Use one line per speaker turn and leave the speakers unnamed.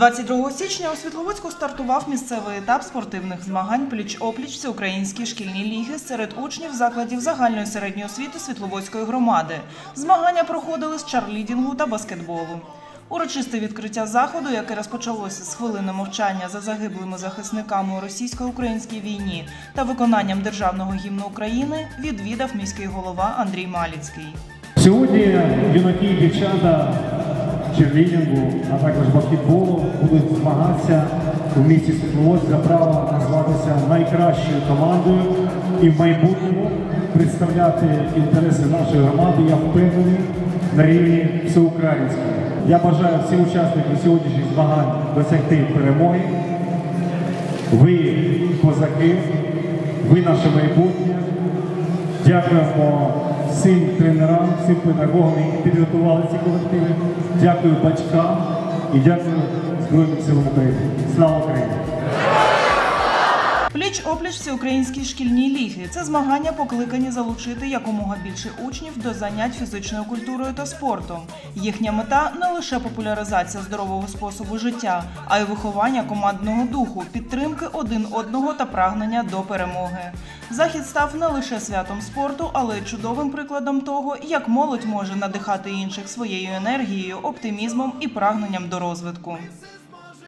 22 січня у Світловодську стартував місцевий етап спортивних змагань пліч-опліч всеукраїнські шкільні ліги серед учнів закладів загальної середньої освіти Світловодської громади. Змагання проходили з чарлідінгу та баскетболу. Урочисте відкриття заходу, яке розпочалося з хвилини мовчання за загиблими захисниками у російсько-українській війні та виконанням державного гімну України, відвідав міський голова Андрій Маліцький.
Сьогодні юнаки дівчата черлідингу, а також баскетболу будуть змагатися у місті Світловодськ за право назватися найкращою командою і в майбутньому представляти інтереси нашої громади, я впевнений, на рівні всеукраїнського. Я бажаю всім учасникам сьогоднішніх змагань досягти перемоги. Ви козаки, ви наше майбутнє. Дякуємо всім тренерам, всім педагогам, які підготували ці колективи. Дякую батькам і дякую Збройним силам України. Слава Україні!
Пліч опліч всеукраїнські шкільні ліги. Це змагання покликані залучити якомога більше учнів до занять фізичною культурою та спортом. Їхня мета не лише популяризація здорового способу життя, а й виховання командного духу, підтримки один одного та прагнення до перемоги. Захід став не лише святом спорту, але й чудовим прикладом того, як молодь може надихати інших своєю енергією, оптимізмом і прагненням до розвитку.